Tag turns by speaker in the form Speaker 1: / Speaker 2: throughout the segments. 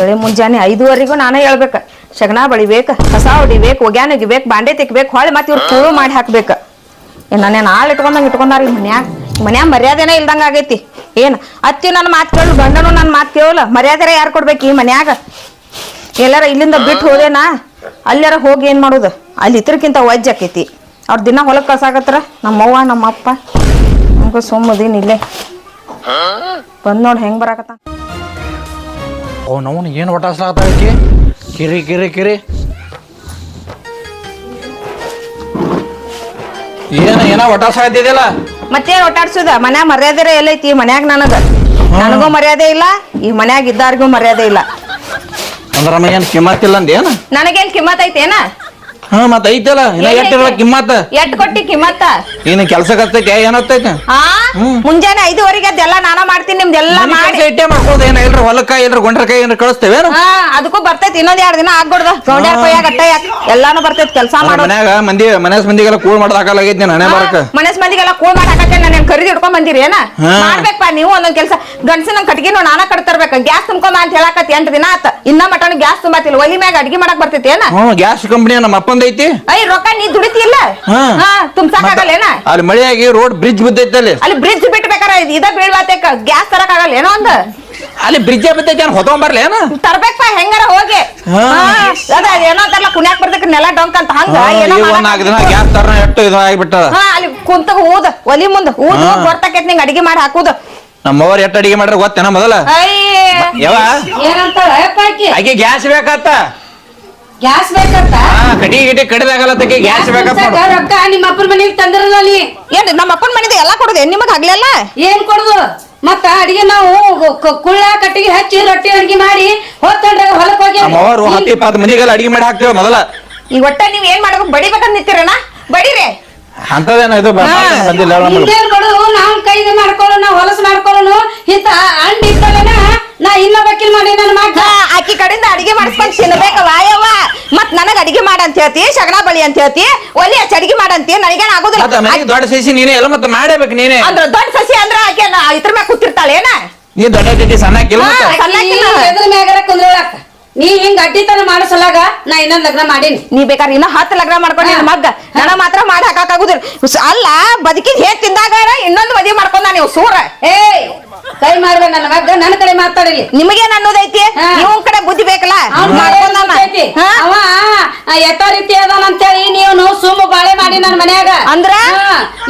Speaker 1: ಬೆಳಿ ಮುಂಜಾನೆ ಐದುವರೆಗೂ ನಾನೇ ಹೇಳ್ಬೇಕ. ಶಗಣ ಬಳಿಬೇಕು, ಕಸ ಹೊಡಿಬೇಕು, ಒಗ್ಯಾನ ಒಗಿಬೇಕು, ಬಾಂಡೆ ತೆಗಿಬೇಕು ಹೊಳೆ ಮತ್ತೆ ಇವ್ರು ಕೂಳು ಮಾಡಿ ಹಾಕ್ಬೇಕು. ನಾನೇನು ಆಳು ಇಟ್ಕೊಂಡಂಗೆ ಇಟ್ಕೊಂಡಾರ ಈ ಮನ್ಯಾಗ? ಮನ್ಯಾಗ ಮರ್ಯಾದೆನೇ ಇಲ್ದಂಗ ಆಗೈತಿ. ಏನ್? ಅತ್ತಿ ನನ್ನ ಮಾತು ಕೇಳು, ಗಂಡನು ನನ್ನ ಮಾತು ಕೇಳಲ್ಲ. ಮರ್ಯಾದೆ ಯಾರು ಕೊಡ್ಬೇಕು ಈ ಮನ್ಯಾಗ? ಎಲ್ಲಾರ ಇಲ್ಲಿಂದ ಬಿಟ್ಟು ಹೋದೇನಾ? ಅಲ್ಲಾರ ಹೋಗಿ ಏನ್ ಮಾಡೋದು? ಅಲ್ಲಿ ಇತ್ರಕ್ಕಿಂತ ವಜ್ಜ ಆಕೈತಿ. ಅವ್ರ ದಿನ ಹೊಲಕ್ಕೆ ಕಳ್ಸಾಕತ್ರ ನಮ್ಮವ್ವ, ನಮ್ಮಪ್ಪ. ನಮ್ಗೆ ಸುಮ್ಮದೀನ್ ಇಲ್ಲೇ. ಬಂದ್ ನೋಡಿ ಹೆಂಗ್ ಬರಾಕತ್ತ
Speaker 2: ಅವನವನು ಏನು ಒಟ್ಟಾಸ್ಲಾಗ್ತಾ ಐತಿ ಕಿರಿ ಕಿರಿ ಕಿರಿ. ಏನ ಏನ ಒಟ್ಟಾಸಾಗ್ತಿದ್ಯಲ್ಲ
Speaker 1: ಮತ್ತೇನ್ ಒಟ್ಟಾಡ್ಸುದ? ಮನ್ಯಾಗ ಮರ್ಯಾದೆ ಎಲ್ಲೈತಿ ಮನ್ಯಾಗ ನನಗ. ನನಗೂ ಮರ್ಯಾದೆ ಇಲ್ಲ ಈ ಮನ್ಯಾಗ ಇದ್ದಾರ್ಗೂ ಮರ್ಯಾದೆ ಇಲ್ಲ.
Speaker 2: ಅಂದ್ರ ಏನು ಕಿಮ್ಮತ್ತಿಲ್ಲ ಅಂದೇನ
Speaker 1: ನನಗೇನ್ ಕಿಮ್ಮತ್ ಐತೇನ?
Speaker 2: ಹಾ ಮತ್ತ ಐತಲ್ಲ? ಇನ್ನ ಎಟ್ಟಿರಲ್ಲ ಕಿಮ್ಮತ್ತ
Speaker 1: ಎಟ್ ಕೊಟ್ಟಿ ಕಿಮ್ಮತ್ತ
Speaker 2: ಏನು ಕೆಲ್ಸಕ್ಕೆ ಹತ್ತೈತೆ ಏನತ್ತೈತೆ
Speaker 1: ಹಾ ಮುಂಜಾನೆ ಐದುವರೆಗೆ ಅದೆಲ್ಲ ನಾನ ಮಾಡ್ತೀನಿ ನಿಮ್ದೆಲ್ಲ ಮಾಡಿ.
Speaker 2: ಇಟ್ಟೆ ಮಾಡ್ಕೋದು ಏನ ಇಲ್ರ ಹೊಲಕ್ಕ ಇಲ್ರ ಗೊಂಡ್ರಕಾಯಿ ಏನಾರ ಕಳಿಸ್ತೇವೆ
Speaker 1: ಹಾ ಅದಕ್ಕೂ ಬರ್ತೈತಿ ಇನ್ನೊಂದ್ ಎರಡ್ ದಿನ ಆಗ್ಬಿಡ್ದ. ಗೌಂಡ್ಯಾರ ಕೊಯ್ಯಾಗ ಅಟ್ಟ ಯಾಕ ಎಲ್ಲಾನು ಬರ್ತೈತಿ ಕೆಲಸ
Speaker 2: ಮನ್ಯಾಗ ಮಂದಿ ಮನಸ್ ಮಂದಿಗೆಲ್ಲ ಕೂಳ್ ಮಾಡೋದ್ ಹಾಕಲಾಗೈತಿ ನಾನು ಹಣೆ ಬರಕ.
Speaker 1: ಮನಸ್ ಮಂದಿಗೆಲ್ಲ ಕೂಳ್ ಮಾಡಿ ಹಾಕಕ್ಕೆ ನಾನು ಖರೀದಿ ಹಿಡ್ಕೊಂಡ್ ಬಂದಿರಿ ಏನ? ಮಾಡ್ಬೇಕಪ್ಪ ನೀವು ಒಂದೊಂದ್ ಕೆಲಸ. ಗಂಡಸಿನ ಕಟ್ಗಿನೂ ನಾನ ಕಟ್ತರ್ಬೇಕ. ಗ್ಯಾಸ್ ತುಂಬ್ಕೊಂಬ ಅಂತ ಹೇಳಕತ್ತಿ ಎಂಟು ದಿನ ಆತ. ಇನ್ನ ಮಟನ್ ಗ್ಯಾಸ್ ತುಂಬಾತಿಲ್ಲ ಒಲಿ ಮ್ಯಾಗ ಅಡ್ಗಿ ಮಾಡಕ್ ಬರ್ತೈತಿ ಏನ?
Speaker 2: ಹ್ಞೂ ಗ್ಯಾಸ್ ಕಂಪನಿ ನಮ್ಮ ಅಪ್ಪಂದ ಐತಿ
Speaker 1: ಐ ರೊಕ್ಕ ನೀ ದುಡಿತಿಲ್ಲ
Speaker 2: ಹಾ. ಅಲ್ಲಿ ಮಳೆಯಾಗಿ ರೋಡ್ ಬ್ರಿಡ್ಜ್ ಬಿದ್ದೈತಿ ಅಲ್ಲಿ.
Speaker 1: ಅಲ್ಲಿ ಬ್ರಿಡ್ಜ್ ಬಿಟ್ಬೇಕಾರ ಇದ ಬೀಳ್ವಾತೇಕ ಗ್ಯಾಸ್ ತರಕ್ ಆಗಲ್ಲ ಏನೋ ಒಂದ್?
Speaker 2: ಅಲ್ಲಿ ಬ್ರಿಡ್ಜ್ ಬಿದ್ದೈತೆ ಏನು ಹೊತ್ಕೊಂಬರ್ಲಿ ಏನ
Speaker 1: ತರ್ಬೇಕಪ್ಪ ಹೆಂಗಾರ ಹೋಗಿ.
Speaker 2: ಹಾ.
Speaker 1: ಹಾ, ಅದ ಏನೋ ಅಂತಾರಲ್ಲ ಕುಣ್ಯಾಕ್ ಬರ್ತೈತಿ ನೆಲ ಡೊಂಕ್ ಅಂತ ಹಂಗ ಏನೋ
Speaker 2: ಈ ಒಂದ್
Speaker 1: ಮಾಡಕ್
Speaker 2: ದಿನ ಗ್ಯಾಸ್ ತರ ಎಷ್ಟು ಇದು ಆಗಿಬಿಟ್ಟದ
Speaker 1: ಹಾ ಅಲ್ಲಿ ಕುಂತ ಊದ ಒಲಿ ಮುಂದ ಊದ್
Speaker 2: ಹಾ.
Speaker 1: ನಿಂಗ್ ನಿಂಗೆ ಅಡಿಗೆ ಮಾಡಿ ಹಾಕುದು.
Speaker 2: ನಮ್ಮವ್ರ ಎಟ್ಟ ಅಡಿಗೆ ಮಾಡ್ರ ಗೊತ್ತೇನ ಮೊದಲ?
Speaker 3: ಅಯ್ಯ ಏನಂತ ಆಕಿ.
Speaker 2: ಗ್ಯಾಸ್ ಬೇಕತ್ತ
Speaker 3: ಗ್ಯಾಸ್ ಬೇಕಂತ?
Speaker 2: ಹಾ ಕಡಿ ಗಿಡಿ ಕಡಿದಾಗಲ್ಲತ್ತಕ್ಕೆ ಗ್ಯಾಸ್
Speaker 3: ಕುಡ್ಸಾಕ ರೊಕ್ಕ ನಿಮ್ಮ ಅಪ್ಪನ ಮನೆಗೆ ತಂದಿರಲ್ಲ ಅಲ್ಲಿ
Speaker 1: ಏನ್ ನಮ್ಮ ಅಪ್ಪನ ಮನೆದು ಎಲ್ಲಾ ಕೊಡುದು? ನಿಮಗ್ ಆಗ್ಲಿಲ್ಲ?
Speaker 3: ಏನ್ ಕೊಡುದು? ಮತ್ತ ಅಡಿಗೆ ನಾವು ಕ- ಕುಳ್ಳ ಕಟ್ಟಿಗೆ ಹಚ್ಚಿ ರೊಟ್ಟಿ ಅಡಿಗೆ ಮಾಡಿ ಹೋಗ್ತಂಡ್ರೆ ಹೊಲಕ್ ಹೋಗಿ
Speaker 2: ನಮ್ಮವ್ರು ಹತ್ತಿ ಇಪ್ಪತ್ತು ಮಂದಿಗೆಲ್ಲ ಅಡಿಗೆ ಮಾಡಿ ಹಾಕ್ತೇವೆ ಮೊದಲ.
Speaker 1: ಈಗ ಒಟ್ಟ ನೀವ್ ಏನ್ ಮಾಡ್ಬೇಕು? ಬಡಿಬೇಕಂತ ನಿಂತಿರಣ್ಣ ಬಡಿರಿ.
Speaker 2: ಅಂತದೇನ ಇದು ಬ- ಬಂದಿಲ್ಲ
Speaker 3: ಹೊಲಸು ಇಂತ ಅಂಡ್ ನಾ ಮಾಡಿ ನನ್ನ ಮಗ.
Speaker 1: ಹಾ, ಆಕಿ ಕಡೆಯಿಂದ ಅಡಿಗೆ ಮಾಡಿಸ್ಕೊಂಡ್ ತಿನ್ಬೇಕ ವಾಯವ ಮತ್ ನನಗ್ ಅಡಿಗೆ ಮಾಡ ಅಂತ ಹೇಳ್ತಿ ಶಗಣ ಬಳಿ ಅಂತ ಹೇಳ್ತಿ. ಒಲಿ ಹಚ್ಚಿ ಅಡಿಗೆ ಮಾಡಂತಿ ನನಗೇನ್ ಆಗುದಿಲ್ಲ.
Speaker 2: ಮತ್ತ ಮನೆಗೆ ದೊಡ್ಡ ಸಸಿ ನೀನೇ ಎಲ್ಲ ಮತ್ತೆ ಮಾಡಬೇಕು ನೀನೇ.
Speaker 1: ಅಂದ್ರ ದೊಡ್ಡ ಸಸಿ ಅಂದ್ರ ಆಕೆ ಇದ್ರ ಮ್ಯಾಗ ಕೂತಿರ್ತಾಳೆ ಏನ
Speaker 2: ನೀ ದೊಡ್ಡ ಸಸಿ ಸಣ್ಣ ಮತ್ತೆ?
Speaker 1: ಹಾ. ಸಣ್ಣಕಿಲ್ಲ.
Speaker 3: ಎದ್ರ ಮ್ಯಾಗಾರ ಕುಂದ್ರಳಾಕ ನೀ ಹಿಂಗ್ ಅಡ್ಡಿತನ ಮಾಡಿಸಲಾಗ ನಾ ಇನ್ನೊಂದ್ ಲಗ್ನ ಮಾಡೀನಿ.
Speaker 1: ನೀ ಬೇಕಾದ್ರೆ ಇನ್ನ ಹತ್ತು ಲಗ್ನ ಮಾಡ್ಕೊಂಡು ನಿನ್ ಮಗ್ಗ. ನನ ಮಾತ್ರ ಮಾಡಿ ಹಾಕಾಗುದಿಲ್ಲ ಸ್- ಅಲ್ಲ ಬದುಕಿದ್ ಹೇಗ್ ತಿಂದಾಗ ಇನ್ನೊಂದು ಮದುವೆ ಮಾಡ್ಕೊಂಡ ನೀವು ಸೂರ.
Speaker 3: ಏ ಕೈ ಮಾಡ್ಬೇ ನನ್ನ ಮಗ್ಗ ನನ್ನ ಕಡೆ ಮಾತಾಡಿಲಿ
Speaker 1: ನಿಮಗೇನ್ ಅನ್ನೋದೈತಿ? ನೀವು ಕಡೆ ಬುದ್ಧಿ ಬೇಕಲ್ಲ?
Speaker 3: ಅವ ಎಷ್ಟೋ ಯಥಾ ರೀತಿ ಅದಾನ ಅಂತೇಳಿ ನೀವು ಸುಮ್ಮ ಬಾಳೆ ಮಾಡಿ ನನ್ನ ಮನ್ಯಾಗ.
Speaker 1: ಅಂದ್ರ?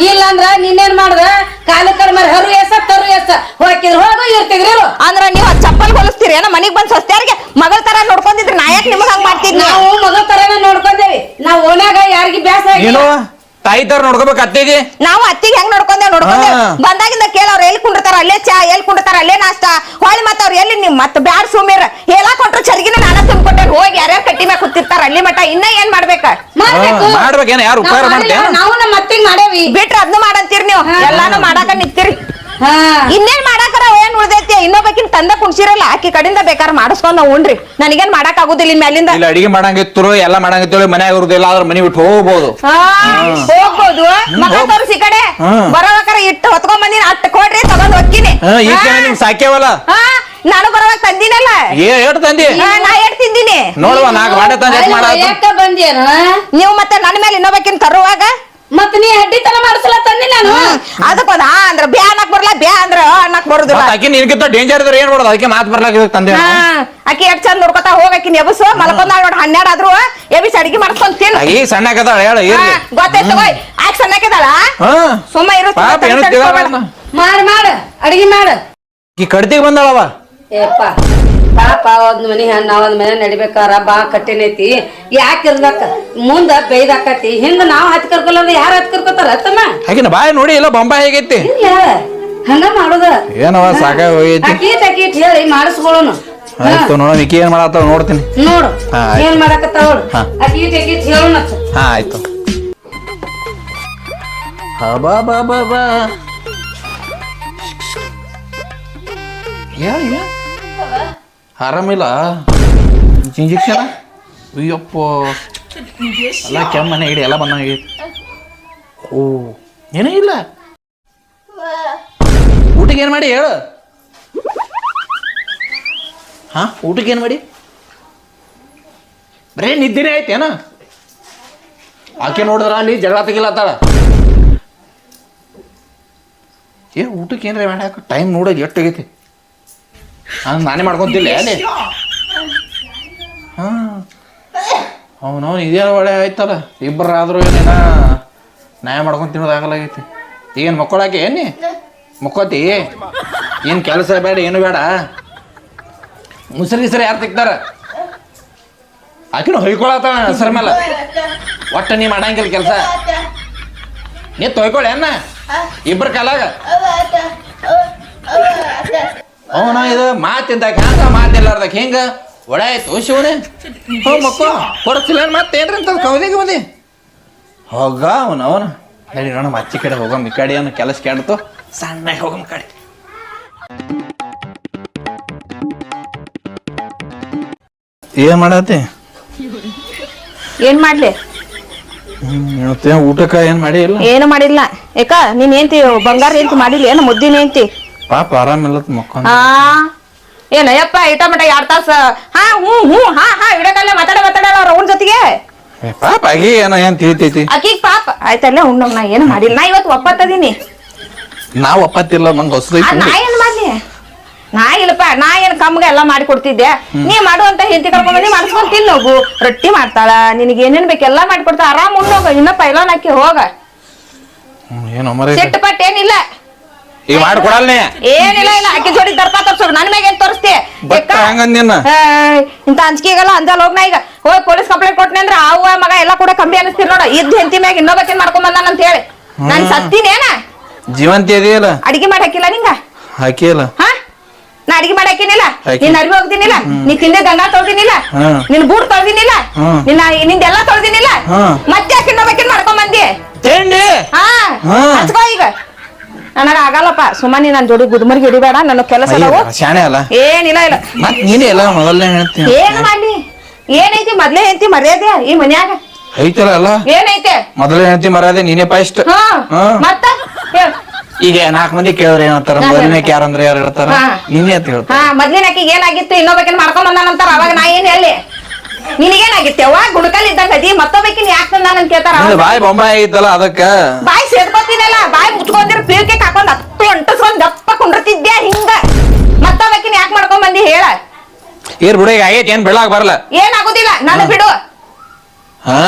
Speaker 3: ಇಲ್ಲ ಅಂದ್ರ ನಿನ್ನೇನ್ ಮಾಡ್ದ ಕಾಲಕ್ಕರ್ ಮೇಲೆ ಹರು ಎಸ ತರು ಎಸ. ಹೋಗಿದ್ರು ಹೋಗು ಇರ್ತಿದ್ರಿ ಇರು.
Speaker 1: ಅಂದ್ರ ನೀವ್ ಅದ್ ಚಪ್ಪಲ್ ಹೊಲಿಸ್ತೀರಿ ಏನ ಮನಿಗ್ ಬಂದ್ ಸಸ್ತ್ಯಾರಿಗೆ ಮಗಳ ತರ ನೋಡ್ಕೊಂಡಿದ್ರಿ ನಾ ಯಾಕೆ ನಿಮಗ್ ಹಂಗ್ ಮಾಡ್ತಿದ್ನಿ
Speaker 3: ನಾವು? ಮಗಳ ತರನ ನೋಡ್ಕೊಂಡೇವಿ. ನಾವ್ ಓನಾಗ ಯಾರಿಗೆ ಬ್ಯಾಸ
Speaker 2: ನೀನು ತಾಯಿ ತರ ನೋಡ್ಕೋಬೇಕು ಅತ್ತೆಗೆ?
Speaker 1: ನಾವು ಅತ್ತಿಗೆ ಹೆಂಗ್ ನೋಡ್ಕೊಂಡೇವ್ ನೋಡ್ಕೊಂಡೇವ್
Speaker 2: ಹಾ.
Speaker 1: ಬಂದಾಗಿಂದ ಕೇಳ ಅವ್ರ ಎಲ್ಲಿ ಕುಂಡಿರ್ತಾರ ಅಲ್ಲೇ ಚಾ ಎಲ್ ಕುಂಡಿರ್ತಾರ ಅಲ್ಲೇ ನಾಷ್ಟ? ಹೊಳ್ಳಿ ಮತ್ತ ಅವ್ರ ಎಲ್ಲಿ ನಿಮ್ ಮತ್ ಬ್ಯಾಡ್ ಸುಮೀರ್ ಮಾಡ್ಬೇಕು
Speaker 2: ಯಾರು ಉಪಕಾರ
Speaker 3: ನಾವ್ ನಾವು ನಮ್ಮ ಅತ್ತಿಗೆ ಮಾಡೇವಿ.
Speaker 1: ಬಿಟ್ರ ಅದ್ನ ಮಾಡಂತೀರಿ ನೀವು. ಎಲ್ಲಾನು ಮಾಡಾಕ ನಿಂತೀರಿ.
Speaker 3: ಹಾ.
Speaker 1: ಇನ್ನೇನ್ ಮಾಡಾಕರ ಏನ್ ಉಳ್ದೈತಿ? ಇನ್ನೊಬ್ಬಕಿನ್ ತಂದ ಕುಣ್ಸಿರಲ್ಲ ಆಕಿ ಕಡಿಂದ ಬೇಕಾದ್ರೆ ಮಾಡಿಸ್ಕೊಂಡ್ ನಾವ್ ಉಣ್ರಿ. ನನಗೇನ್ ಮಾಡಾಕ ಆಗುದಿಲ್ಲ ಇನ್ ಮ್ಯಾಲಿಂದ.
Speaker 2: ಇಲ್ಲಿ ಅಡಿಗೆ ಮಾಡಂಗಿತ್ತು ಎಲ್ಲ ಮಾಡಂಗಿತ್ತು ಮನ್ಯಾಗ ಇರುದಿಲ್ಲ ಆದ್ರೆ ಮನಿ ಬಿಟ್ಟು ಹೋಗ್ಬೋದು.
Speaker 1: ಹೋಗ್ಬೋದು. ತೋರಿಸಿ ಕಡೆ.
Speaker 2: ಹ್ಮ್.
Speaker 1: ಬರೋವಾಕರ ಇಟ್ಟು ಹೊತ್ಕೊಂಡ್ ಬಂದಿನ ಅಟ್ ಕೊಡ್ರಿ ತಗೊಂಡ್ ಹೋಗ್ತೀನಿ.
Speaker 2: ಸಾಕ್ಯವಲ್ಲ?
Speaker 1: ನಾನು ಬರೋವಾಗ ತಂದಿನಲ್ಲ?
Speaker 2: ಏ ಎಷ್ಟು ತಂದಿ?
Speaker 1: ಹಾ, ನಾ ಎಟ್ ತಿಂದಿನಿ?
Speaker 2: ನೋಡುವ ನಾಲ್ಕು ಮಾಡ ತಂದೆ
Speaker 3: ಅಲ್ಲಿ
Speaker 2: ಮಾಡ
Speaker 3: ಯಾಕ ಬಂದೇನ
Speaker 1: ನೀವು ಮತ್ತೆ ನನ್ನ ಮೇಲೆ ಇನ್ನೊಬ್ಬಕಿನ್ ತರುವಾಗ?
Speaker 3: ಮತ್ ನೀ ಅಡ್ಡಿತನ ಮಾಡಿಸಲ ತಂದಿ ನಾನು?
Speaker 1: ಅದಕ್ಕೊಂದ್ ಹಾ ಅಂದ್ರ ಬ್ಯಾ ಅನ್ನಕ್ ಬರಲ್ಲ ಬ್ಯಾ ಅಂದ್ರ ಆ ಅನ್ನಕ್ ಬರುದಿಲ್ಲ.
Speaker 2: ಆಕಿ ನಿನ್ಗಿಂತ ಡೇಂಜರ್ ಇದ್ರೆ ಏನ್ ಮಾಡೋದು? ಅದಕ್ಕೆ ಮಾತ್ ಬರ್ಲಾಕ ತಂದೆ
Speaker 1: ಹಾ ಆಕಿ ಎಷ್ಟ್ ಚಂದ ನೋಡ್ಕೊತಾ ಹೋಗಕಿನ್ ಎಬಸು ಮಲ್ಕೊಂಡಾಳ ನೋಡ್ ಹನ್ನೆರಡ್ ಆದ್ರು ಎಬಿಸ್ ಅಡಿಗೆ ಮಾಡ್ಕೊಂಡ್ ತಿನ್.
Speaker 2: ಈಗ ಸಣ್ಣ ಕದಾಳ ಹೇಳ ಇರ್ಲಿ.
Speaker 1: ಗೊತ್ತಾಯ್ತು ಹೋಯ್ ಆಕ್ ಸಣ್ಣಕ್ಕಿದಾಳ
Speaker 2: ಹಾ.
Speaker 1: ಸುಮ್ಮ ಇರು ಸುಮ್ಮ
Speaker 2: ಪಾಪ ಏನು
Speaker 1: ಕೆಡ್ಸ್ಕೊಬೇಡ.
Speaker 3: ಮಾಡ್ ಮಾಡ ಅಡಿಗೆ ಮಾಡ.
Speaker 2: ಈ ಕಡ್ತಿಗೆ ಬಂದಾಳವ.
Speaker 3: ಏಪ್ಪ ಪಾಪ ಒಂದ್ ಮನಿ ಹಣ್ಣ ಒಂದ್ ಮನೆ ನಡಿಬೇಕಾರ ಬಾ ಕಟ್ಟಿನೈತಿ ಯಾಕೆ ಇರ್ಬೇಕ? ಮುಂದ ಬೈದಾಕತಿ ಹಿಂದ ನಾವ್ ಹತ್ ಕರ್ಕೊಲ್ಲ ಯಾರ ಹತ್ ಕರ್ಕೊತಾರ ಹತ್ತಮ್ಮ
Speaker 2: ಹಾಗಿನ ಬಾಯಿ ನೋಡಿ ಇಲ್ಲ ಬೊಂಬ ಹೇಗೈತಿ?
Speaker 3: ಇಲ್ಲ ಹಂಗ ಮಾಡುದ?
Speaker 2: ಏನವ ಸಾಕಾಗಿ ಹೋಗೈತಿ?
Speaker 3: ಅಕೀಟ್ ಅಕೀಟ್ ಹೇಳಿ ಮಾಡಿಸ್ಕೊಳ್ಳೋನು.
Speaker 2: ಆಯ್ತು ನೋಡ ನಿಕ್ಕಿ ಏನ್ ಮಾಡತ್ತಾವ ನೋಡ್ತೀನಿ.
Speaker 3: ನೋಡು. ಏನ್ ಮಾಡಕತ್ತಾವಳು
Speaker 2: ಹಾ.
Speaker 3: ಅಕೀಟ್ ಅಕೀಟ್ ಹೇಳೋಣ
Speaker 2: ಹಾ ಆಯ್ತು. ಹಬಾ ಬಾ ಬಾ ಬಾ ಯಾ ಯಾ ಆರಾಮಿಲ್ಲ? ಇಂಜೆಕ್ಷನ್? ಅಯ್ಯಪ್ಪ. ಎಲ್ಲ ಕೆಮ್ಮನೆ ಇಡಿ ಎಲ್ಲ ಬಂದಂಗೆ ಓ, ಏನೂ ಇಲ್ಲ? ಊಟಕ್ಕೆ ಏನು ಮಾಡಿ ಹೇಳು? ಹಾ, ಊಟಕ್ಕೆ ಏನು ಮಾಡಿ? ಬರೇ, ನಿದ್ದೆನೇ ಏನ? ಆಕೆ ನೋಡಿದ್ರ ಅಲ್ಲಿ ಜಗಳ ತೆಗಿಲತ್ತಾಳ ಏ, ಊಟಕ್ಕೆ ಏನ್ರಿ ಮಾಡಾಕ ಟೈಮ್ ನೋಡೋದು ಎಷ್ಟು ಆಗೈತಿ ನಾನು ನಾನೇ ಮಾಡ್ಕೊಂತಿಲ್ಲ ಹಾ. ಅವನು ಅವನವನು ಇದೇ ಒಳ್ಳೆ ಆಯ್ತಲ್ಲ. ಇಬ್ಬರಾದ್ರೂ ಏನೇನ ನ್ಯಾಯ ಮಾಡ್ಕೊಂಡು ತಿನ್ನೋದಾಗಲಾಗೈತಿ ಈಗೇನು ಮಕ್ಕಳಾಕೆ ಏನಿ ಮುಕ್ಕೋತಿ? ಏನು ಕೆಲಸ ಬೇಡ ಏನು ಬೇಡ. ಮುಸರಿ ಸರಿ ಯಾರು ತಿಕ್ತಾರ? ಆಕಿನ ಹೊಯ್ಕೊಳತ್ತಾಳ ಹೆಸರ ಮೇಲೆ. ಒಟ್ಟು ನೀ ಮಾಡಂಗಿಲ್ಲ ಕೆಲಸ. ನೀ ತೊಯ್ಕೊಳ್ಳಿ ಅನ್ನ ಇಬ್ಬರ ಕಾಲಾಗ? ಅವನ ಇದು ಮಾತಿಂದ ಹ್ಯಾಂಗ ಮಾತಿಲ್ಲಾರ್ದಾಗ ಹಿಂಗ? ಒಳಾಯ್ತು ಶಿವನೇ. ಹೋ ಮಕ್ಕಳು ಕೊಡ್ತಿಲ್ಲ ಮತ್ತೇನ್ರಿ ಅಂತ ಕವದಿಗೆ ಬಂದಿ ಹೋಗ ಅವನ ಅವನ. ಹೇಳಿ ನೋಣ ಮಚ್ಚಿ ಕಡೆ ಹೋಗಮ್ ಈ ಕಡೆ ಅನ್ನೋ ಕೆಲಸ ಕೇಳ್ತು? ಸಣ್ಣ ಹೋಗಮ್ ಕಡೆ. ಏನ್ ಮಾಡತ್ತಿ
Speaker 1: ಏನ್ ಮಾಡ್ಲಿ?
Speaker 2: ಊಟಕ್ಕ ಏನ್ ಮಾಡಿ ಇಲ್ಲ
Speaker 1: ಏನು ಮಾಡಿಲ್ಲ. ಯಾಕ ನೀನ್ ಏಂತಿ ಬಂಗಾರ ಏಂತಿ ಮಾಡಿಲ್ಲ? ಏನು ಮುದ್ದಿನ ಏಂತಿ
Speaker 2: ಪಾಪ ಆರಾಮಿಲ್ಲತ್ ಮಕ್ಕೊಂಡ್.
Speaker 1: ಹಾ. ಏನಯ್ಯಪ್ಪ ಇಟ ಮಟ ಎರಡ್ ತಾಸ. ಹಾ ಹ್ಞೂ ಹ್ಞೂ ಹಾ ಹಾ ಇಡಕಲ್ಲ ಮಾತಾಡ ಮಾತಾಡಲ್ಲ ಅವ್ರ ಅವ್ನ ಜೊತೆಗೆ.
Speaker 2: ಪಾಪ ಆಗಿ ಏನೋ ಏನ್ ತಿಳಿತೈತಿ?
Speaker 1: ಆಕಿಗ್ ಪಾಪ. ಆಯ್ತಲ್ಲ ಉಣ್ಣವ್ ನಾ ಏನು ಮಾಡಿಲ್ಲ. ನಾ ಇವತ್ತು ಒಪ್ಪತ್ತದೀನಿ.
Speaker 2: ನಾವ್ ಒಪ್ಪತ್ತಿಲ್ಲ ನಂಗೆ
Speaker 1: ಆ,
Speaker 2: ಹೊಸದೈತಿ
Speaker 1: ನಾ ಏನ್ ಮಾಡ್ಲಿ? ನಾ ಇಲ್ಲಪ್ಪ ನಾ ಏನ್ ಕಮ್ಗೆ ಎಲ್ಲ ಮಾಡಿ ಕೊಡ್ತಿದ್ದೆ. ನೀ ಮಾಡುವಂತ ಹೆಂಡತಿ ಕರ್ಕೊಂಡ್ ಬಂದಿ ಮಾಡಿಸ್ಕೊಂಡ್ ತಿನ್ನೋಗು ರೊಟ್ಟಿ ಮಾಡ್ತಾಳ. ನಿನಗೆ ಏನೇನ್ ಬೇಕು ಎಲ್ಲಾ ಮಾಡಿ ಕೊಡ್ತಾ ಆರಾಮ್ ಉಣ್ಣೋಗ. ಇನ್ನ ಪೈಲಾನ್ ಹಾಕಿ ಹೋಗ.
Speaker 2: ಏನೋ ಮರ
Speaker 1: ಸಿಟ್ಟು ಪಟ್ಟು ಏನಿಲ್ಲ.
Speaker 2: ಈಗ ಮಾಡ್ಕೊಡಲ್ನೇ
Speaker 1: ಏನಿಲ್ಲ ಇಲ್ಲ. ಅಕ್ಕಿ ಜೋಡಿ ದರ್ಪ ತೋರ್ಸೋರು ನನ್ ಮ್ಯಾಗ ಏನ್ ತೋರಿಸ್ತಿ?
Speaker 2: ಹಂಗಂದಿನ
Speaker 1: ಇಂತ ಅಂಜಿಕೆಗಲ್ಲ ಅಂಜಲ್ ಹೋಗ್ನ ಈಗ. ಹೋಗಿ ಪೊಲೀಸ್ ಕಂಪ್ಲೇಂಟ್ ಕೊಟ್ನೆ ಅಂದ್ರ ಅವ ಮಗ ಎಲ್ಲ ಕೂಡ ಕಮ್ಮಿ ಅನಿಸ್ತೀರಿ ನೋಡ. ಇದ್ ಹೆಂತಿ ಮ್ಯಾಗ ಇನ್ನೊಬ್ಬಕಿನ್ ಮಾಡ್ಕೊಂಡ್ ಬಂದಾನ ಅಂತ ಹೇಳಿ. ನಾನ್ ಸತ್ತಿನೇನ
Speaker 2: ಜೀವಂತಿ ಇದೆಯಲ್ಲ?
Speaker 1: ಅಡಿಗೆ ಮಾಡಿ ಹಾಕಿಲ್ಲ ನಿಂಗ?
Speaker 2: ಹಾಕಿಯಲ್ಲ.
Speaker 1: ಹಾ? ನಾ ಅಡಿಗೆ ಮಾಡಿ ಹಾಕಿನಿಲ್ಲ?
Speaker 2: ಹಾಕಿ.
Speaker 1: ನಿನ್ ಹೋಗ್ದಿನಿಲ್ಲ? ನೀ ತಿಂದೆ ಗಂಗಾ ತೊಳ್ದಿನಿಲ್ಲ?
Speaker 2: ಹ್ಮ್.
Speaker 1: ನಿನ್ ಬೂಟ್ ತೊಳ್ದಿನಿಲ್ಲ. ನಿನ್ನ ನಿಂದೆಲ್ಲ ತೊಳ್ದಿನಿಲ್ಲ?
Speaker 2: ಹ್ಮ್.
Speaker 1: ಮತ್ತೆ ಹಾಕಿ ಇನ್ನೊಬ್ಬಕಿನ್ ಮಾಡ್ಕೊಂಡ್ ಬಂದಿ
Speaker 2: ತಿಂಡಿ
Speaker 1: ಹಾ. ಹಚ್ಕೋ ಈಗ. ನನಗ ಆಗಲ್ಲಪ್ಪ. ಸುಮ್ಮನೆ ನನ್ ಜೋಡಿ ಗುದ್ಮರ್ಗಿ ಹಿಡಿಬೇಡ. ನನ್ನ ಕೆಲಸ ಅದಾವು.
Speaker 2: ಶಾಣೆ ಅಲ್ಲ.
Speaker 1: ಏನಿಲ್ಲ ಇಲ್ಲ.
Speaker 2: ಮತ್ ನೀನೇ ಎಲ್ಲ ಮೊದಲನೇ ಹೇಳ್ತೀನಿ
Speaker 1: ಏನ್ ಮಾಡಿ ಏನೈತಿ? ಮೊದ್ಲೇ ಹೆಂಡತಿ ಮರ್ಯಾದೆ ಈ ಮನ್ಯಾಗ.
Speaker 2: ಐತಲ್ಲ ಅಲ್ಲ
Speaker 1: ಏನೈತೆ?
Speaker 2: ಮೊದಲನೇ ಹೆಂತಿ ಮರ್ಯಾದೆ ನೀನೇ ಫಸ್ಟ್
Speaker 1: ಹಾ
Speaker 2: ಹಾ.
Speaker 1: ಮತ್ತ? ಹೇಳ್.
Speaker 2: ಈಗ ನಾಲ್ಕು ಮಂದಿ ಕೇಳಿದ್ರೆ ಏನಂತಾರ?
Speaker 1: ನಾ
Speaker 2: ಮೊದಲನೇ
Speaker 1: ಹೇಳ್ತೆ.
Speaker 2: ಯಾರು ಹೇಳ್ತಾರ. ನೀನೇ ಅಂತ ಹೇಳ್ತಾರ
Speaker 1: ಹಾ ಮೊದ್ಲಿನ ಆಕಿಗೆ ಏನಾಗಿತ್ತು? ಇನ್ನೊಬ್ಬಕಿನ ಮಾಡ್ಕೊಂಡ್ ಬಂದಾನಂತಾರ. ಅವಾಗ ನಾ ಏನ್ ಹೇಳಿ ನಿನಗೇನಾಗಿತ್ತೆ? ಅವ್ವ ಗುಣಕಲ್ ಇದ್ದಂಗ ಅದಿ ಮತ್ತೊಬ್ಬಕಿನ ಯಾಕೆ ನಾನು ಕೇಳ್ತಾರ
Speaker 2: ನಿಂದು ಬಾಯಿ ಬೊಂಬಾಯಿ ಐತಲ್ಲ ಅದಕ್ಕ?
Speaker 1: ಬಾಯಿ ಸೇದ್ಕೊತೀನಲ್ಲ ಬಾಯಿ ಮುಚ್ಕೊಂಡಿರ ಪೀಳ್ಕೆ ಹಾಕೊಂಡ್ ಹತ್ತು ಅಂಟಸ್ಕೊಂಡ್ ದಪ್ಪ ಕುಂಡಿರ್ತಿದ್ಯಾ ಹಿಂಗ? ಮತ್ತೊಬ್ಬಕಿನ ಯಾಕೆ ಮಾಡ್ಕೊಂಡ್ ಬಂದಿ ಹೇಳ?
Speaker 2: ಏರ್ ಬಿಡು ಈಗ ಆಗೈತಿ ಏನ್ ಬೆಳಗ್ ಬರಲ್ಲ.
Speaker 1: ಏನಾಗೋದಿಲ್ಲ ನಾನು ಬಿಡು.
Speaker 2: ಹಾ?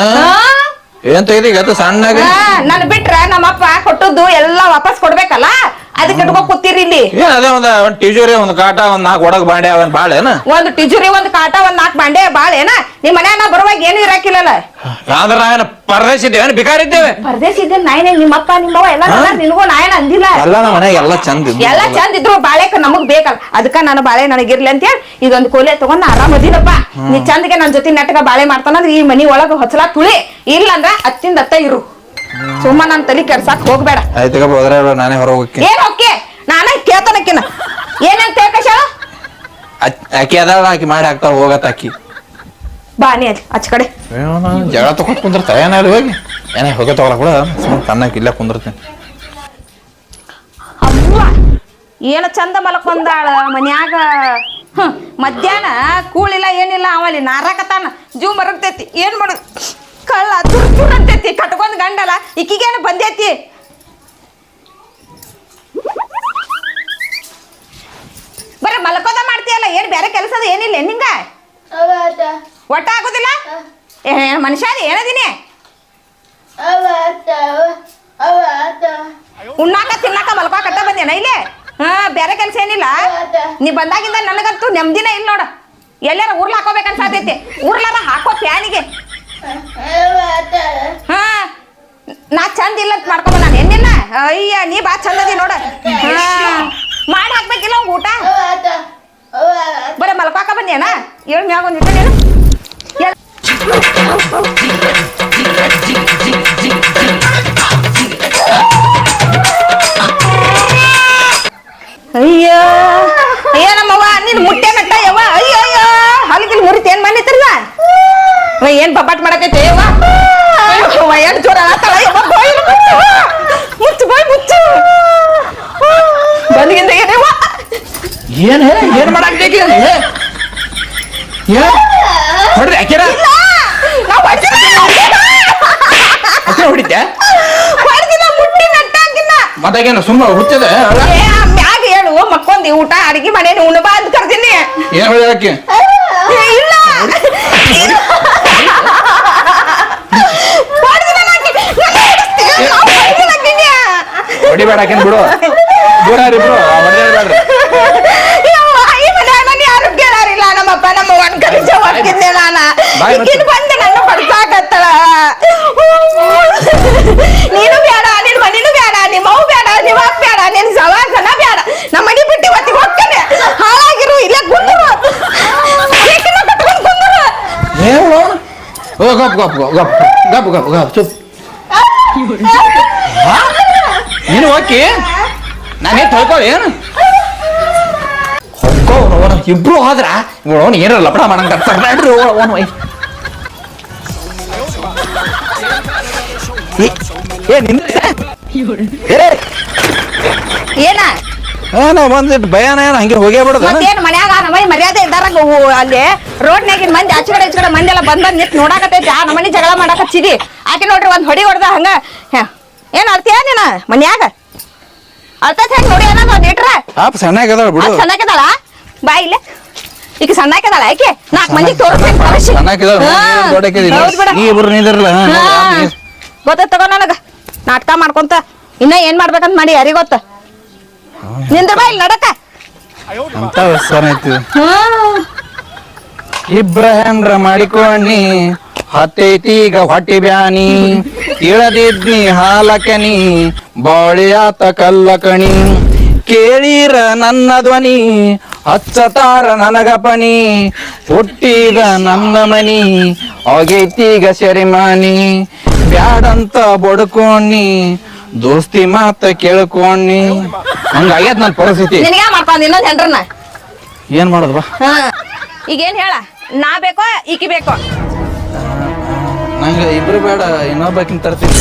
Speaker 2: ಏನ್ ತೆಗ್ದಿ ಸಣ್ಣಗೆ? ಸಣ್ಣಗ
Speaker 1: ನನ್ ಬಿಟ್ರ ನಮ್ಮಪ್ಪ ಕೊಟ್ಟದ್ದು ಎಲ್ಲ ವಾಪಸ್ ಕೊಡ್ಬೇಕಲ್ಲ? ಅದಕ್ಕೆ ಕಟ್ಕೊಂಡ್ ಕೂತಿರಿ ಇಲ್ಲಿ.
Speaker 2: ಏನ್ ಅದೇ ಒಂದ್ ಒಂದ್ ಟಿಜೋರಿ ಒಂದ್ ಕಾಟ ಒಂದ್ ನಾಲ್ಕು ಒಡಗ್ ಬಾಂಡೆ ಅವನ್ ಬಾಳೆನ
Speaker 1: ಒಂದ್ ಟಿಜುರಿ ಒಂದ್ ಕಾಟ ಒಂದ್ ನಾಲ್ಕು ಬಾಂಡೆ ಬಾಳ ಏನ? ನಿಮ್ ಮನ್ಯಾಗ ನಾ ಬರುವಾಗ ಏನು ಇರಾಕಿಲ್ಲಲ್ಲ?
Speaker 2: ಆದ್ರ ನಾವೇನ ಪರದೇಶ ಇದ್ದೇವೆ ಬಿಕಾರ ಇದ್ದೇವೆ?
Speaker 1: ಪರದೇಶ ಇದ್ದೆ ನಾಯನೇ ನಿಮ್ಮಪ್ಪ ನಿಮ್ಮವ್ವ ಎಲ್ಲ ನನ್ನ ನಿನಗೂ ನಾಯನ ಅಂದಿಲ್ಲ.
Speaker 2: ಎಲ್ಲ ನಮ್ಮ ಎಲ್ಲ ಚಂದ ಇದ್ವು.
Speaker 1: ಎಲ್ಲ ಚಂದ ಇದ್ರು ಬಾಳೆಕ ನಮಗ್ ಬೇಕಲ್ಲ. ಅದಕ್ಕ ನಾನು ಬಾಳೆ ನನಗಿರ್ಲಿ ಅಂತ ಹೇಳಿ ಇದೊಂದ್ ಕೋಲೆ ತಗೊಂಡ್ ಆರಾಮ ಆರಾಮ್ ಅದಿನಪ್ಪ. ನೀ ಚಂದಗೆ ನನ್ ಜೊತೆ ನೆಟ್ಟಗ ಬಾಳೆ ಮಾಡ್ತಾನಂದ್ರ ಈ ಮನಿ ಒಳಗ ಹೊಸಲ ತುಳಿ. ಇಲ್ಲಂದ್ರ ಅತ್ತಿಂದ ಅತ್ತ ಇರು. ಸುಮ್ಮ ನನ್ ತಲೆ ಕೆಡ್ಸಾಕ್ ಹೋಗ್ಬೇಡ.
Speaker 2: ಹೋದ್ರೆ ನಾನೇ ಹೊರ ಹೋಗಕ್ಕೆ
Speaker 1: ಏನ್ ಓಕೆ ನಾನ ಕೇಳ್ತಾನಕ್ಕಿನ ಏನಂತ ಹೇಳ್ಕಶ
Speaker 2: ಆಕಿ ಅದಾಳ ಆಕಿ ಮಾಡಿ ಹಾಕ್ತಾಳ ಹೋಗತ್ತ ಆಕಿ.
Speaker 1: ಬಾ ನೀ ಅಲ್ಲಿ ಅಚ್ಚ ಕಡೆ.
Speaker 2: ಜಗಳ ತಗೊಂಡ್ ಕುಂದಿರ್ತ ಏನಾದ್ರು ಹೋಗಿ? ಏನೇ ಹೋಗಿ ತಗೊಳ ಕೂಡ ಸುಮ್ಮನೆ ತನ್ನಕ್ಕೆ ಇಲ್ಲೇ ಕುಂದಿರ್ತೀನಿ.
Speaker 1: ಅವ್ವ ಏನು ಚಂದ ಮಲಕೊಂದಾಳ ಮನ್ಯಾಗ ಹ್ಮ್, ಮಧ್ಯಾಹ್ನ ಕೂಳಿಲ್ಲ ಏನಿಲ್ಲ ಅವಲ್ಲಿ ನಾರಾಕತಾನ. ಜೀವ ಮರಗ್ತೈತಿ ಏನ್ ಮಾಡೋದು? ಕಳ್ಳ ತುರ್ ತುರ್ ಅಂತೈತಿ ಕಟ್ಕೊಂಡ್ ಗಂಡಲ. ಇಕ್ಕಿಗೇನು ಬಂದೈತಿ? ಬರ ಮಲ್ಕೋದ ಮಾಡ್ತೀಯಲ್ಲ ಏನ್ ಬೇರೆ ಕೆಲಸದ ಏನಿಲ್ಲ ಏನ್ ನಿಂಗ ಒಟ್ಟ ಆಗೋದಿಲ್ಲ? ಏ ಮನುಷ್ಯ ಅದಿ ಏನದೀನಿ? ಉಣ್ಣಾಕ ತಿನ್ನಾಕ ಕಟ್ಟ ಬಂದೇನ ಇಲ್ಲೇ? ಹಾ ಬೇರೆ ಕೆಲಸ ಏನಿಲ್ಲ? ನೀ ಬಂದಾಗಿಂದ ನನಗಂತೂ ನೆಮ್ಮದಿನ ಇಲ್ಲ ನೋಡ. ಎಲ್ಲಾರ ಊರ್ಲ ಹಾಕೋಬೇಕನ್ಸಾತೈತಿ ಊರ್ಲಾರ ಹಾಕೋ ಪ್ಯಾನಿಗೆ. ಹಾ, ನಾ ಚಂದ ಇಲ್ಲ ಅಂತ ಮಾಡ್ಕೊಂಬ ನಾನು ಎನ್ನಿಲ್ಲ ಅಯ್ಯ, ನೀ ಬಾ ಚಂದ ಅದಿ ನೋಡ. ಮಾಡಿ ಹಾಕ್ಬೇಕಿಲ್ಲ ಊಟ? ಬರೀ ಮಲ್ಕಾಕ ಬಂದೇನ? ಏಳು ಮ್ಯಾಗ ಒಂದು ಅಯ್ಯೋ ಅಯ್ಯೋ ನಮ್ಮವ್ವ ನೀನು ಮುಟ್ಟೆ ಮೆಟ್ಟ ಯವ್ವ. ಅಯ್ಯೋ ಅಯ್ಯೋ, ಹಲ್ಗಿಲ್ ಮುರಿತ ಏನ್ ಮಾಡಿತ್ರಲ್ಲ ಅವ ಏನ್ ಯವ್ವ 줄 알았다. 이거 ಬಾಯಿಲು ಮುಚ್ಚು ಮುಚ್ಚು ಬಾಯಿ ಮುಚ್ಚು ಬಂದಿಗಿಂದ ಏನೇವ
Speaker 2: ಏನ್ ಹೇಳ ಏನ್ ಮಾಡಾಕ್ಬೇಕು ಏನ್ ನೋಡ್ರಿ ಅಕ್ಕಿರ ನಾವು ಅಕ್ಕಿ ಹೊಡಿದ್ಯಾ ಹೊಡೆದಿಲ್ಲ ಮುಟ್ಟಿ ನಟ್ಟಾಕಿಲ್ಲ ಮತ್ತಾಗೇನು ಸುಮ್ಮ ಹುಚ್ಚದ
Speaker 1: ಮ್ಯಾಗ ಹೇಳು ಮಕ್ಕೊಂದಿ ಊಟ ಅಡಿಗೆ ಮನೇಲಿ ಉಣಬಾ ಅಂತ ಕರ್ತೀನಿ
Speaker 2: ಏನ್
Speaker 1: ಹೇಳಿದ ಇಲ್ಲ
Speaker 2: ಹೊಡಿಬೇಡ ಆಕಿನ್ ಬಿಡು
Speaker 1: ದೂರ ಇಬ್ರು ಕೇಳಾರಿಲ್ಲ ನಮ್ಮಪ್ಪ ನಮ್ಮ ಒನ್ ಕಲಿಸ ಹೊಡ್ಕಿದ್ದೆ ನಾನ. ಈಕಿನ್ ಬಂದು ನನ್ನ ಬಡ್ಸಾಕತ್ತಳ ನೀನು ಬೇಡ ನಿನ್ ಮನಿನೂ ಬೇಡ ನಿಮ್ಮ ಅವ್ ಬೇಡ ನಿಮ್ಮ ಅಪ್ಪ ಬೇಡ ನಿನ್ ಸವಾಸನ ಬೇಡ ನಮ್ಮ ಮನಿ ಬಿಟ್ಟು ಇವತ್ತಿಗೆ ಹೋಗ್ತಾನೆ ಹಾಳಾಗಿರು ಇಲ್ಲೇ ಕುಂದ್ರು
Speaker 2: ಗಪ್ ಗಪ್ ಗಪ್ ಗಪ್ ಗಪ್ ಗಪ್ ಚುಪ್ ಹಾ? ನೀನು ನಾನು ನಾನೇ ತೊಳ್ಕೊಳ್ಳಿ ಏನು? ಹೊಕ್ಕೋ ಅವನ ಇಬ್ರು ಹೋದ್ರ ಅವನು ಏನಾರ ಲಪಡ ಮಾಡಂಗ ತಗ್ಲಾಡ್ರಿ ಅವನು ಏ
Speaker 1: ಏನ?
Speaker 2: ಏನ ಬಂದಿಟ್ಟು ಭಯನ ಏನ ಹಂಗೆ ಹೋಗೇ ಬಿಡೋದು?
Speaker 1: ಮತ್ತೇನ್ ಮನ್ಯಾಗ? ನಮ್ಮನಿ ಮರ್ಯಾದೆ ಇದ್ದಾರಂಗ ಅಲ್ಲಿ ರೋಡ್ನಾಗಿನ ಮಂದಿ ಆಚೆ ಕಡೆ ಈಚೆ ಕಡೆ ಮಂದಿ ಎಲ್ಲ ಬಂದ್ ಬಂದ್ ನಿಂತ್ ನೋಡಾಕತ್ತೈತಿ. ಆ ನಮ್ಮನೆ ಜಗಳ ಮಾಡಾಕತ್ತಿದಿ. ಆಕೆ ನೋಡ್ರಿ ಒಂದ್ ಹೊಡಿ ಹೊಡ್ದ ಹಂಗ. ಏನ್ ನೀನು ನೀನ ಮನ್ಯಾಗ? ಅಳ್ತೈತಿ ಹೆಂಗ್ ನೋಡಿ ಅನ್ನೋದು ಒಂದ್ ಇಟ್ರ
Speaker 2: ಪಾಪ ಬಿಡು.
Speaker 1: ಬಾ ಇಲ್ಲೇ. ಈಗ ನಾಲ್ಕ್ ಮಂದಿಗೆ ತೋರಿಸ್ಬೇಕು ಕಳಿಸಿ
Speaker 2: ಸಣ್ಣಕ್ಕಿದಾಳ
Speaker 1: ಹೌದ್ ಬಿಡ.
Speaker 2: ನೀ ಇಬ್ರು ನಿಂದಿರಲ್ಲ
Speaker 1: ಹಾ. ಗೊತ್ತೈತ್ ತಗೋ ನನಗ. ನಾಟಕ ಮಾಡ್ಕೊಂತ. ಇನ್ನ ಏನ್ ಮಾಡ್ಬೇಕಂತ ಮಾಡಿ ಯಾರಿಗ್ ಗೊತ್ತ? ನಿಂದ್ರ ಬಾ ಇಲ್ಲಿ ನಡಕ.
Speaker 2: ಅಂತ ವ್ಯಸನ ಐತಿ.
Speaker 1: ಹ್ಮ್
Speaker 2: ಇಬ್ರ ಹೆಂಡ್ರ ಮಾಡಿಕೊಂಡಿ. ಹತ್ತೈತಿ ಈಗ ಹೊಟ್ಟಿ ಬ್ಯಾನಿ. ಇಳದಿದ್ನಿ ಹಾಲಕನಿ ಬಾಳಿಯಾತ ಕಲ್ಲಕಣಿ. ಕೇಳಿರ ನನ್ನ ಧ್ವನಿ ಹಚ್ಚತಾರ ನನಗ ಪನಿ ಹುಟ್ಟಿದ ನನ್ನ ಮನಿ ಆಗೈತೀಗ ಶರಿಮಾನಿ. ಬ್ಯಾಡಂತ ಬಡ್ಕೊಂಡಿ ದೋಸ್ತಿ ಮಾತ ಕೇಳ್ಕೊಂಡಿ ಹಂಗಾಗ್ಯದ ನನ್ನ ಪರಿಸ್ಥಿತಿ.
Speaker 1: ನಿನಗ ಮಾಡ್ಕೊಂಡ್ ಇನ್ನೊಂದ್ ಹೆಂಡ್ರನ್ನ?
Speaker 2: ಏನ್ ಮಾಡೋದು ಬಾ
Speaker 1: ಹಾ ಈಗೇನ್ ಹೇಳ? ನಾ ಬೇಕೋ ಈಕಿ ಬೇಕೋ?
Speaker 2: ನಂಗೆ ಇಬ್ರು ಬೇಡ ಇನ್ನೊಬ್ಬಕಿನ್ ತರ್ತೀನಿ.